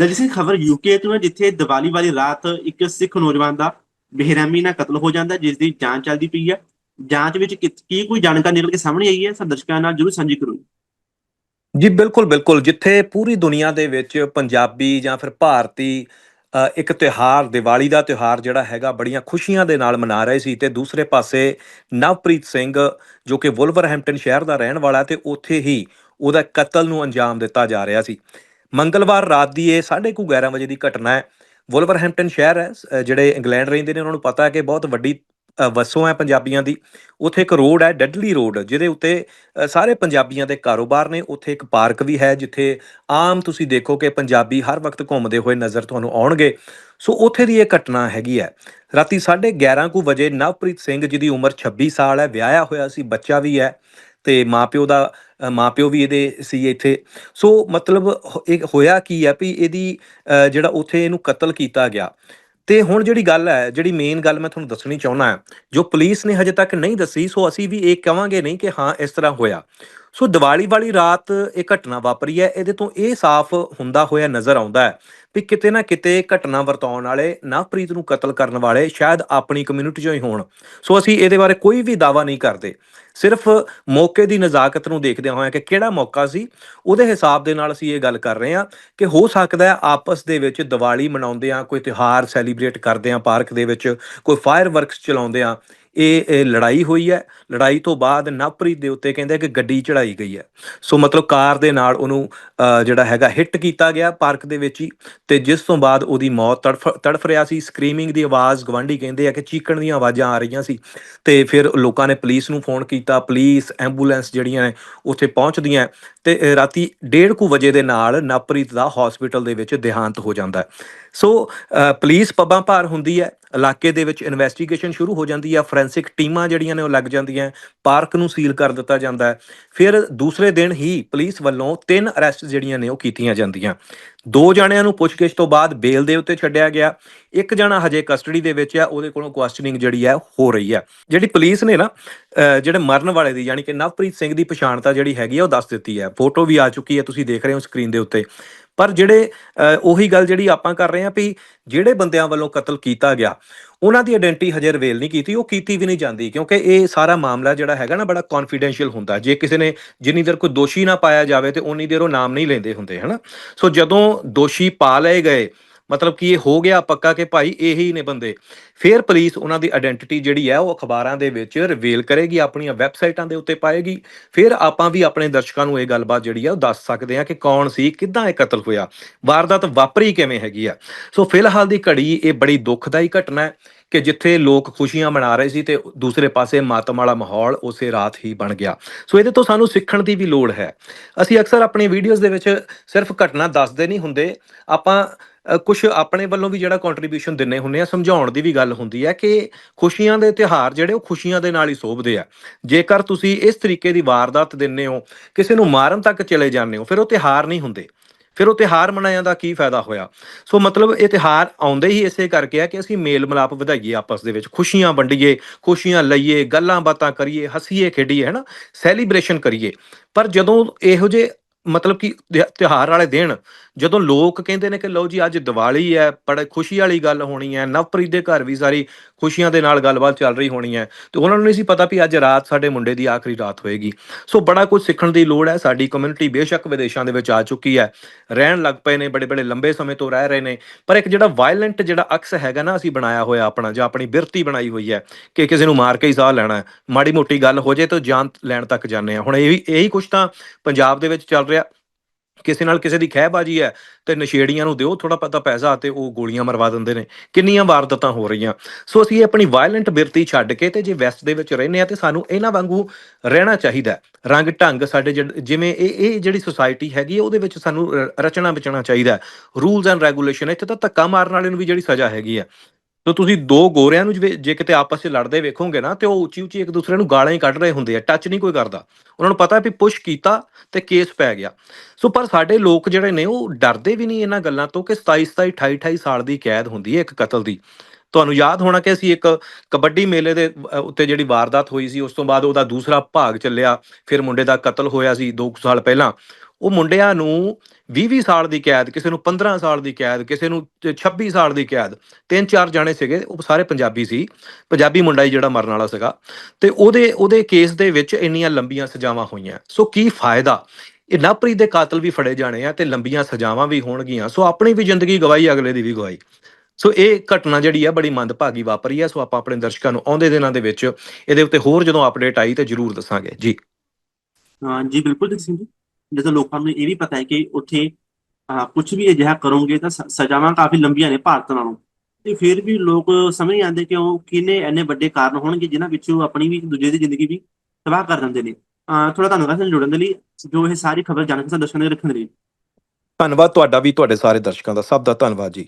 ਦਲਜੀਤ ਖਬਰ ਯੂਕੇ ਤੋਂ ਹੈ ਜਿੱਥੇ ਦੀਵਾਲੀ ਵਾਲੀ ਰਾਤ ਇੱਕ ਸਿੱਖ ਨੌਜਵਾਨ ਦਾ ਬੇਰਹਿਮੀ ਨਾਲ ਕਤਲ ਹੋ ਜਾਂਦਾ ਜਿਸ ਦੀ ਜਾਂਚ ਚੱਲਦੀ ਪਈ ਹੈ। ਜਾਂਚ ਵਿੱਚ ਕਿ- ਕੀ ਕੋਈ ਜਾਣਕਾਰੀ ਨਿਕਲ ਕੇ ਸਾਹਮਣੇ ਆਈ ਹੈ? ਸਰ ਦਰਸ਼ਕਾਂ ਨਾਲ ਜਰੂਰ ਸਾਂਝੀ ਕਰੋ। ਜੀ ਬਿਲਕੁਲ ਬਿਲਕੁਲ। ਜਿੱਥੇ ਪੂਰੀ ਦੁਨੀਆ ਦੇ ਵਿੱਚ ਪੰਜਾਬੀ ਜਾਂ ਫਿਰ ਭਾਰਤੀ ਅ, ਇੱਕ ਤਿਉਹਾਰ ਦੀਵਾਲੀ ਦਾ ਤਿਉਹਾਰ ਜਿਹੜਾ ਹੈਗਾ ਬੜੀਆਂ ਖੁਸ਼ੀਆਂ ਦੇ ਨਾਲ ਮਨਾ ਰਹੇ ਸੀ ਤੇ ਦੂਸਰੇ ਪਾਸੇ ਨਵਪ੍ਰੀਤ ਸਿੰਘ ਜੋ ਕਿ ਵੁਲਵਰਹੈਂਪਟਨ ਸ਼ਹਿਰ ਦਾ ਰਹਿਣ ਵਾਲਾ ਤੇ ਉੱਥੇ ਹੀ ਉਹਦਾ ਕਤਲ ਨੂੰ ਅੰਜਾਮ ਦਿੱਤਾ ਜਾ ਰਿਹਾ ਸੀ। ਮੰਗਲਵਾਰ ਰਾਤ ਦੀ ਇਹ 11:30 ਵਜੇ ਦੀ ਘਟਨਾ ਹੈ। ਵੁਲਵਰਹੈਂਪਟਨ ਸ਼ਹਿਰ ਹੈ ਜਿਹੜੇ ਇੰਗਲੈਂਡ ਰਹਿੰਦੇ ਨੇ, ਉਹਨਾਂ ਨੂੰ ਪਤਾ ਹੈ ਕਿ ਬਹੁਤ ਵੱਡੀ ਵਸੋਂ ਹੈ ਪੰਜਾਬੀਆਂ ਦੀ। ਉੱਥੇ ਇੱਕ ਰੋਡ ਹੈ, ਡੱਡਲੀ ਰੋਡ, ਜਿਹਦੇ ਉੱਤੇ ਸਾਰੇ ਪੰਜਾਬੀਆਂ ਦੇ ਕਾਰੋਬਾਰ ਨੇ। ਉੱਥੇ ਇੱਕ ਪਾਰਕ ਵੀ ਹੈ, ਜਿੱਥੇ ਆਮ ਤੁਸੀਂ ਦੇਖੋ ਕਿ ਪੰਜਾਬੀ ਹਰ ਵਕਤ ਘੁੰਮਦੇ ਹੋਏ ਨਜ਼ਰ ਤੁਹਾਨੂੰ ਆਉਣਗੇ। ਸੋ ਉੱਥੇ ਦੀ ਇਹ ਘਟਨਾ ਹੈਗੀ ਹੈ। ਰਾਤੀ 11:30 ਕੁ ਵਜੇ ਨਵਪ੍ਰੀਤ ਸਿੰਘ, ਜਿਹਦੀ ਉਮਰ 26 ਸਾਲ ਹੈ, ਵਿਆਹਿਆ ਹੋਇਆ ਸੀ, ਬੱਚਾ ਵੀ ਹੈ। ਤੇ ਮਾਪਿਓ ਦਾ ਅ, ਮਾਪਿਓ ਵੀ ਇਹਦੇ ਸੀ ਇੱਥੇ। ਸੋ ਮਤਲਬ ਇਹ ਹੋਇਆ ਕੀ ਹੈ ਵੀ ਇਹਦੀ ਜਿਹੜਾ ਉੱਥੇ ਇਹਨੂੰ ਕਤਲ ਕੀਤਾ ਗਿਆ। ਤੇ ਹੁਣ ਜਿਹੜੀ ਗੱਲ ਹੈ ਜਿਹੜੀ ਮੇਨ ਗੱਲ ਮੈਂ ਤੁਹਾਨੂੰ ਦੱਸਣੀ ਚਾਹੁੰਦਾ ਜੋ ਪੁਲਿਸ ਨੇ ਹਜੇ ਤੱਕ ਨਹੀਂ ਦੱਸੀ ਸੋ ਅਸੀਂ ਵੀ ਇਹ ਕਹਾਂਗੇ ਨਹੀਂ ਕਿ ਹਾਂ ਇਸ ਤਰ੍ਹਾਂ ਹੋਇਆ। ਸੋ ਦੀਵਾਲੀ ਵਾਲੀ ਰਾਤ ਇਹ ਘਟਨਾ ਵਾਪਰੀ ਹੈ, ਇਹਦੇ ਤੋਂ ਇਹ ਸਾਫ਼ ਹੁੰਦਾ ਹੋਇਆ ਨਜ਼ਰ ਆਉਂਦਾ ਹੈ ਵੀ ਕਿਤੇ ਨਾ ਕਿਤੇ ਘਟਨਾ ਵਰਤਾਉਣ ਵਾਲੇ ਨਵਪ੍ਰੀਤ ਨੂੰ ਕਤਲ ਕਰਨ ਵਾਲੇ ਸ਼ਾਇਦ ਆਪਣੀ ਕਮਿਊਨਿਟੀ ਚੋਂ ਹੀ ਹੋਣ। ਸੋ ਅਸੀਂ ਇਹਦੇ ਬਾਰੇ ਕੋਈ ਵੀ ਦਾਵਾ ਨਹੀਂ ਕਰਦੇ। ਸਿਰਫ ਮੌਕੇ ਦੀ ਨਜ਼ਾਕਤ ਨੂੰ ਦੇਖਦਿਆਂ ਹੋਇਆਂ ਕਿ ਕਿਹੜਾ ਮੌਕਾ ਸੀ, ਉਹਦੇ ਹਿਸਾਬ ਦੇ ਨਾਲ ਅਸੀਂ ਇਹ ਗੱਲ ਕਰ ਰਹੇ ਹਾਂ ਕਿ ਹੋ ਸਕਦਾ ਹੈ ਆਪਸ ਦੇ ਵਿੱਚ ਦੀਵਾਲੀ ਮਨਾਉਂਦੇ ਆ ਕੋਈ ਤਿਉਹਾਰ ਸੈਲੀਬ੍ਰੇਟ ਕਰਦੇ ਆ ਪਾਰਕ ਦੇ ਵਿੱਚ ਕੋਈ ਫਾਇਰ ਵਰਕਸ ਚਲਾਉਂਦੇ ਆ ਇਹ ਲੜਾਈ ਹੋਈ ਹੈ। ਲੜਾਈ ਤੋਂ ਬਾਅਦ ਨਵਪ੍ਰੀਤ ਦੇ ਉੱਤੇ ਕਹਿੰਦੇ ਕਿ ਗੱਡੀ ਚੜਾਈ ਗਈ ਹੈ। ਸੋ ਮਤਲਬ ਕਾਰ ਦੇ ਨਾਲ ਉਹਨੂੰ ਜਿਹੜਾ ਹੈਗਾ ਹਿੱਟ ਕੀਤਾ ਗਿਆ ਪਾਰਕ ਦੇ ਵਿੱਚ ਹੀ ਤੇ ਜਿਸ ਤੋਂ ਬਾਅਦ ਉਹਦੀ ਮੌਤ ਤੜਫ ਤੜਫ ਰਿਹਾ ਸੀ। ਸਕਰੀਮਿੰਗ ਦੀ ਆਵਾਜ਼ ਗਵਾਂਢੀ ਕਹਿੰਦੇ ਆ ਕਿ ਚੀਕਣ ਦੀਆਂ ਆਵਾਜ਼ਾਂ ਆ ਰਹੀਆਂ ਸੀ ਤੇ ਫਿਰ ਲੋਕਾਂ ਨੇ ਪੁਲਿਸ ਨੂੰ ਫੋਨ ਕੀਤਾ। ਪੁਲਿਸ ਐਂਬੂਲੈਂਸ ਜਿਹੜੀਆਂ ਨੇ ਉੱਥੇ ਪਹੁੰਚਦੀਆਂ ਹੈ ਤੇ ਅ, ਰਾਤੀ 1:30 ਵਜੇ ਦੇ ਨਾਲ ਨਵਪ੍ਰੀਤ ਦਾ ਹਸਪੀਟਲ ਦੇ ਵਿੱਚ ਦੇਹਾਂਤ ਹੋ ਜਾਂਦਾ ਸੋ ਅ, ਪੁਲਿਸ ਪੱਬਾਂ ਭਾਰ ਹੁੰਦੀ ਹੈ। ਇਲਾਕੇ ਦੇ ਵਿੱਚ ਇਨਵੈਸਟੀਗੇਸ਼ਨ ਸ਼ੁਰੂ ਹੋ ਜਾਂਦੀ ਆ ਫੋਰੈਂਸਿਕ ਟੀਮਾਂ ਜਿਹੜੀਆਂ ਨੇ ਉਹ ਲੱਗ ਜਾਂਦੀਆਂ, ਪਾਰਕ ਨੂੰ ਸੀਲ ਕਰ ਦਿੱਤਾ ਜਾਂਦਾ ਹੈ। ਫਿਰ ਦੂਸਰੇ ਦਿਨ ਹੀ ਪੁਲਿਸ ਵੱਲੋਂ ਤਿੰਨ ਅਰੈਸਟ ਜਿਹੜੀਆਂ ਨੇ ਉਹ ਕੀਤੀਆਂ ਜਾਂਦੀਆਂ। ਦੋ ਜਣਿਆਂ ਨੂੰ ਪੁੱਛਗਿੱਛ ਤੋਂ ਬਾਅਦ ਬੇਲ ਦੇ ਉੱਤੇ ਛੱਡਿਆ ਗਿਆ। ਇੱਕ ਜਣਾ ਹਜੇ ਕਸਟਡੀ ਦੇ ਵਿੱਚ ਆ, ਉਹਦੇ ਕੋਲੋਂ ਕੁਐਸਚਨਿੰਗ ਜਿਹੜੀ ਹੈ ਹੋ ਰਹੀ ਹੈ ਜਿਹੜੀ ਪੁਲਿਸ ਨੇ ਨਾ ਜਿਹੜੇ ਮਰਨ ਵਾਲੇ ਦੀ, ਯਾਨੀ ਕਿ ਨਵਪ੍ਰੀਤ ਸਿੰਘ ਦੀ ਪਛਾਣ ਤਾਂ ਜਿਹੜੀ ਹੈਗੀ ਆ, ਉਹ ਦੱਸ ਦਿੱਤੀ ਹੈ ਫੋਟੋ ਵੀ ਆ ਚੁੱਕੀ ਹੈ ਤੁਸੀਂ ਦੇਖ ਰਹੇ ਹੋ ਸਕਰੀਨ ਦੇ ਉੱਤੇ। ਪਰ ਜਿਹੜੇ ਉਹੀ ਗੱਲ ਜਿਹੜੀ ਆਪਾਂ ਕਰ ਰਹੇ ਹਾਂ ਵੀ ਜਿਹੜੇ ਬੰਦਿਆਂ ਵੱਲੋਂ ਕਤਲ ਕੀਤਾ ਗਿਆ, ਉਹਨਾਂ ਦੀ ਆਇਡੈਂਟੀ ਹਜੇ ਰਿਵੇਲ ਨਹੀਂ ਕੀਤੀ, ਉਹ ਕੀਤੀ ਵੀ ਨਹੀਂ ਜਾਂਦੀ, ਕਿਉਂਕਿ ਇਹ ਸਾਰਾ ਮਾਮਲਾ ਜਿਹੜਾ ਹੈਗਾ ਨਾ ਬੜਾ ਕੌਨਫੀਡੈਂਸ਼ੀਅਲ ਹੁੰਦਾ, ਜੇ ਕਿਸੇ ਨੇ ਜਿੰਨੀ ਦੇਰ ਕੋਈ ਦੋਸ਼ੀ ਨਾ ਪਾਇਆ ਜਾਵੇ ਤੇ ਉਨੀ ਦੇਰ ਉਹ ਨਾਮ ਨਹੀਂ ਲੈਂਦੇ ਹੁੰਦੇ, ਹਨਾ? ਸੋ ਜਦੋਂ ਦੋਸ਼ੀ ਪਾ ਲਏ ਗਏ ਮਤਲਬ ਕਿ ਇਹ ਹੋ ਗਿਆ ਪੱਕਾ ਕਿ ਭਾਈ ਇਹੀ ਨੇ ਬੰਦੇ। ਫਿਰ ਪੁਲਿਸ ਉਹਨਾਂ ਦੀ ਆਇਡੈਂਟੀਟੀ ਜਿਹੜੀ ਹੈ ਉਹ ਅਖਬਾਰਾਂ ਦੇ ਵਿੱਚ ਰਿਵੇਲ ਕਰੇਗੀ, ਆਪਣੀਆਂ ਵੈਬਸਾਈਟਾਂ ਦੇ ਉੱਤੇ ਪਾਏਗੀ। ਫਿਰ ਆਪਾਂ ਵੀ ਆਪਣੇ ਦਰਸ਼ਕਾਂ ਨੂੰ ਇਹ ਗੱਲਬਾਤ ਜਿਹੜੀ ਹੈ ਉਹ ਦੱਸ ਸਕਦੇ ਹਾਂ ਕਿ ਕੌਣ ਸੀ, ਕਿੱਦਾਂ ਇਹ ਕਤਲ ਹੋਇਆ, ਵਾਰਦਾਤ ਵਾਪਰੀ ਕਿਵੇਂ ਹੈਗੀ ਆ। ਸੋ ਫਿਲਹਾਲ ਦੀ ਘੜੀ ਇਹ ਬੜੀ ਦੁਖਦਾਈ ਘਟਨਾ ਹੈ। ਕਿ ਜਿੱਥੇ ਲੋਕ ਖੁਸ਼ੀਆਂ ਮਨਾ ਰਹੇ ਸੀ ਤੇ ਦੂਸਰੇ ਪਾਸੇ ਮਾਤਮ ਵਾਲਾ ਮਾਹੌਲ ਉਸੇ ਰਾਤ ਹੀ ਬਣ ਗਿਆ। ਸੋ ਇਹਦੇ ਤੋਂ ਸਾਨੂੰ ਸਿੱਖਣ ਦੀ ਵੀ ਲੋੜ ਹੈ। ਅਸੀਂ ਅਕਸਰ ਆਪਣੀ ਵੀਡੀਓਜ਼ ਦੇ ਵਿੱਚ ਸਿਰਫ ਘਟਨਾ ਦੱਸਦੇ ਨਹੀਂ ਹੁੰਦੇ। ਆਪਾਂ ਕੁਝ ਆਪਣੇ ਵੱਲੋਂ ਵੀ ਜਿਹੜਾ ਕੰਟਰੀਬਿਊਸ਼ਨ ਦਿੰਨੇ ਹੁੰਨੇ ਆ ਸਮਝਾਉਣ ਦੀ ਵੀ ਗੱਲ ਹੁੰਦੀ ਹੈ ਕਿ ਖੁਸ਼ੀਆਂ ਦੇ ਤਿਉਹਾਰ ਜਿਹੜੇ ਉਹ ਖੁਸ਼ੀਆਂ ਦੇ ਨਾਲ ਹੀ ਸੋਭਦੇ ਆ। ਜੇਕਰ ਤੁਸੀਂ ਇਸ ਤਰੀਕੇ ਦੀ ਵਾਰਦਾਤ ਦਿੰਨੇ ਹੋ, ਕਿਸੇ ਨੂੰ ਮਾਰਨ ਤੱਕ ਚਲੇ ਜਾਂਦੇ ਹੋ, ਫਿਰ ਉਹ ਤਿਉਹਾਰ ਨਹੀਂ ਹੁੰਦੇ। ਫਿਰ ਉਹ ਤਿਉਹਾਰ ਮਨਾਇਆ ਦਾ ਕੀ ਫਾਇਦਾ ਹੋਇਆ? ਸੋ ਮਤਲਬ ਇਹ ਤਿਉਹਾਰ ਆਉਂਦੇ ਹੀ ਇਸੇ ਕਰਕੇ ਆ ਕਿ ਅਸੀਂ ਮੇਲ ਮਿਲਾਪ ਵਧਾਈਏ ਆਪਸ ਦੇ ਵਿੱਚ, ਖੁਸ਼ੀਆਂ ਵੰਡੀਏ, ਖੁਸ਼ੀਆਂ ਲਈਏ, ਗੱਲਾਂ ਬਾਤਾਂ ਕਰੀਏ, ਹੱਸੀਏ, ਖੇਡੀਏ, ਹੈਨਾ? ਸੈਲੀਬ੍ਰੇਸ਼ਨ ਕਰੀਏ। ਪਰ ਜਦੋਂ ਇਹੋ ਜੇ ਮਤਲਬ ਕਿ ਤਿਉ- ਤਿਉਹਾਰ ਵਾਲੇ ਦਿਨ ਜਦੋਂ ਲੋਕ ਕਹਿੰਦੇ ਨੇ ਕਿ ਲਓ ਜੀ ਅੱਜ ਦੀਵਾਲੀ ਹੈ, ਬੜੇ ਖੁਸ਼ੀ ਵਾਲੀ ਗੱਲ ਹੋਣੀ ਹੈ, ਨਵਪ੍ਰੀਤ ਦੇ ਘਰ ਵੀ ਸਾਰੀ ਖੁਸ਼ੀਆਂ ਦੇ ਨਾਲ ਗੱਲਬਾਤ ਚੱਲ ਰਹੀ ਹੋਣੀ ਹੈ, ਤੇ ਉਹਨਾਂ ਨੂੰ ਨਹੀਂ ਸੀ ਪਤਾ ਵੀ ਅੱਜ ਰਾਤ ਸਾਡੇ ਮੁੰਡੇ ਦੀ ਆਖਰੀ ਰਾਤ ਹੋਏਗੀ। ਸੋ ਬੜਾ ਕੁਝ ਸਿੱਖਣ ਦੀ ਲੋੜ ਹੈ, ਸਾਡੀ ਕਮਿਊਨਿਟੀ ਬੇਸ਼ੱਕ ਵਿਦੇਸ਼ਾਂ ਦੇ ਵਿੱਚ ਆ ਚੁੱਕੀ ਹੈ। ਰਹਿਣ ਲੱਗ ਪਏ ਨੇ, ਬੜੇ ਬੜੇ ਲੰਬੇ ਸਮੇਂ ਤੋਂ ਰਹਿ ਰਹੇ ਨੇ, ਪਰ ਇੱਕ ਜਿਹੜਾ ਵਾਇਲੈਂਟ ਜਿਹੜਾ ਅਕਸ ਹੈਗਾ ਨਾ, ਅਸੀਂ ਬਣਾਇਆ ਹੋਇਆ ਆਪਣਾ, ਜਾਂ ਆਪਣੀ ਬਿਰਤੀ ਬਣਾਈ ਹੋਈ ਹੈ, ਕਿ ਕਿਸੇ ਨੂੰ ਮਾਰ ਕੇ ਹੀ ਸਾਹ ਲੈਣਾ, ਮਾੜੀ ਮੋਟੀ ਗੱਲ ਹੋ ਜੇ ਤਾਂ ਜਾਨ ਲੈਣ ਤੱਕ ਜਾਂਦੇ ਆ ਹੁਣ ਇਹ ਇਹੀ ਕੁਝ ਤਾਂ ਪੰਜਾਬ ਦੇ ਵਿੱਚ ਚੱਲ ਰਿਹਾ। ਕਿਸੇ ਨਾਲ ਕਿਸੇ ਦੀ ਖਹਿਬਾਜੀ ਹੈ, ਤੇ ਨਸ਼ੇੜੀਆਂ ਨੂੰ ਦਿਓ ਥੋੜਾ ਪਤਾ ਪੈਸਾ ਤੇ ਉਹ ਗੋਲੀਆਂ ਮਰਵਾ ਦਿੰਦੇ ਨੇ। ਕਿੰਨੀਆਂ ਵਾਰਦਾਤਾਂ ਹੋ ਰਹੀਆਂ। ਸੋ ਅਸੀਂ ਆਪਣੀ ਵਾਇਲੈਂਟ ਬਿਰਤੀ ਛੱਡ ਕੇ ਤੇ ਜੇ ਵੈਸਟ ਦੇ ਵਿੱਚ ਰਹਿੰਦੇ ਆ ਤੇ ਸਾਨੂੰ ਇਹਨਾਂ ਵਾਂਗੂ ਰਹਿਣਾ ਚਾਹੀਦਾ ਰੰਗ ਢੰਗ ਸਾਡੇ ਜਿਵੇਂ ਇਹ ਇਹ ਜਿਹੜੀ ਸੁਸਾਇਟੀ ਹੈਗੀ ਹੈ, ਉਹਦੇ ਵਿੱਚ ਸਾਨੂੰ ਰ- ਰਚਣਾ ਵਿਚਣਾ ਚਾਹੀਦਾ ਰੂਲਸ ਐਂਡ ਰੈਗੂਲੇਸ਼ਨ ਇੱਥੇ ਤਾਂ ਧੱਕਾ ਮਾਰਨ ਵਾਲੇ ਨੂੰ ਵੀ ਜਿਹੜੀ ਸਜ਼ਾ ਹੈਗੀ ਹੈ। ਤੋ ਤੁਸੀਂ ਦੋ ਗੋਰਿਆਂ ਨੂੰ ਜਿਵੇਂ- ਜੇ ਕਿਤੇ ਆਪਸ ਵਿੱਚ ਲੜਦੇ ਵੇਖੋਗੇ ਨਾ ਤੇ ਉਹ ਉੱਚੀ ਉੱਚੀ ਇੱਕ ਦੂਸਰੇ ਨੂੰ ਗਾਲਾਂ ਹੀ ਕੱਢ ਰਹੇ ਹੁੰਦੇ ਆ ਟੱਚ ਨਹੀਂ ਕੋਈ ਕਰਦਾ। ਉਹਨਾਂ ਨੂੰ ਪਤਾ ਵੀ ਪੁਸ਼ ਕੀਤਾ ਤੇ ਕੇਸ ਪੈ ਗਿਆ। ਸੋ ਪਰ ਸਾਡੇ ਲੋਕ ਜਿਹੜੇ ਨੇ ਉਹ ਡਰਦੇ ਵੀ ਨਹੀਂ ਇਹਨਾਂ ਗੱਲਾਂ ਤੋਂ ਕਿ 27 27 28 28 ਸਾਲ ਦੀ ਕੈਦ ਹੁੰਦੀ ਹੈ ਇੱਕ ਕਤਲ ਦੀ। ਤੁਹਾਨੂੰ ਯਾਦ ਹੋਣਾ ਕਿ ਅਸੀਂ ਇੱਕ ਕਬੱਡੀ ਮੇਲੇ ਦੇ ਉੱਤੇ ਜਿਹੜੀ ਵਾਰਦਾਤ ਹੋਈ ਸੀ, ਉਸ ਤੋਂ ਬਾਅਦ ਉਹਦਾ ਦੂਸਰਾ ਭਾਗ ਚੱਲਿਆ, ਫਿਰ ਮੁੰਡੇ ਦਾ ਕਤਲ ਹੋਇਆ ਸੀ 2 ਸਾਲ ਪਹਿਲਾਂ। ਉਹ ਮੁੰਡਿਆਂ ਨੂੰ 20-20 ਸਾਲ ਦੀ ਕੈਦ, ਕਿਸੇ ਨੂੰ 15 ਸਾਲ ਦੀ ਕੈਦ, ਕਿਸੇ ਨੂੰ ਤੇ 26 ਸਾਲ ਦੀ ਕੈਦ ਤਿੰਨ ਚਾਰ ਜਾਣੇ ਸੀਗੇ, ਉਹ ਸਾਰੇ ਪੰਜਾਬੀ ਸੀ, ਪੰਜਾਬੀ ਮੁੰਡਾ ਹੀ ਜਿਹੜਾ ਮਰਨ ਵਾਲਾ ਸੀਗਾ। ਤੇ ਉਹਦੇ ਉਹਦੇ ਕੇਸ ਦੇ ਵਿੱਚ ਇੰਨੀਆਂ ਲੰਬੀਆਂ ਸਜ਼ਾਵਾਂ ਹੋਈਆਂ। ਸੋ ਕੀ ਫਾਇਦਾ? ਇਹ ਨਾਪਰੀ ਦੇ ਕਾਤਲ ਵੀ ਫੜੇ ਜਾਣੇ ਆ ਤੇ ਲੰਬੀਆਂ ਸਜ਼ਾਵਾਂ ਵੀ ਹੋਣਗੀਆਂ। ਸੋ ਆਪਣੀ ਵੀ ਜ਼ਿੰਦਗੀ ਗਵਾਈ, ਅਗਲੇ ਦੀ ਵੀ ਗਵਾਈ। ਸੋ ਇਹ ਘਟਨਾ ਜਿਹੜੀ ਆ, ਬੜੀ ਮੰਦਭਾਗੀ ਵਾਪਰੀ ਆ। ਸੋ ਆਪਾਂ ਆਪਣੇ ਦਰਸ਼ਕਾਂ ਨੂੰ ਆਉਂਦੇ ਦਿਨਾਂ ਦੇ ਵਿੱਚ ਇਹਦੇ ਉੱਤੇ ਹੋਰ ਜਦੋਂ ਅਪਡੇਟ ਆਈ ਤੇ ਜਰੂਰ ਦੱਸਾਂਗੇ। ਜੀ। ਹਾਂ, ਜੀ, ਬਿਲਕੁਲ ਜੀ ਜੀ। ਜਦੋਂ ਲੋਕਾਂ ਨੂੰ ਇਹ ਵੀ ਪਤਾ ਹੈ ਕਿ ਉੱਥੇ ਕੁਝ ਵੀ ਅਜਿਹਾ ਕਰੋਗੇ ਤਾਂ ਸਜ਼ਾਵਾਂ ਕਾਫੀ ਲੰਬੀਆਂ ਨੇ ਭਾਰਤ ਨਾਲੋਂ। ਤੇ ਫਿਰ ਵੀ ਲੋਕ ਸਮਝ ਨਹੀਂ ਆਉਂਦੇ ਕਿ ਉਹ ਕਿੰਨੇ ਇੰਨੇ ਵੱਡੇ ਕਾਰਨ ਹੋਣਗੇ ਜਿਨ੍ਹਾਂ ਵਿੱਚੋਂ ਆਪਣੀ ਵੀ ਦੂਜੇ ਦੀ ਜ਼ਿੰਦਗੀ ਵੀ ਤਬਾਹ ਕਰ ਦਿੰਦੇ ਨੇ। ਅਹ ਥੋੜਾ ਧੰਨਵਾਦ ਸਾਨੂੰ ਜੁੜਨ ਦੇ ਲਈ, ਜੋ ਇਹ ਸਾਰੀ ਖਬਰ ਜਾਣਕਾਰੀ ਸਾਨੂੰ ਦਰਸ਼ਕਾਂ ਦੇ ਰੱਖਣ ਦੇ ਲਈ। ਧੰਨਵਾਦ ਤੁਹਾਡਾ ਵੀ, ਤੁਹਾਡੇ ਸਾਰੇ ਦਰਸ਼ਕਾਂ ਦਾ। ਸਭ ਦਾ ਧੰਨਵਾਦ ਜੀ।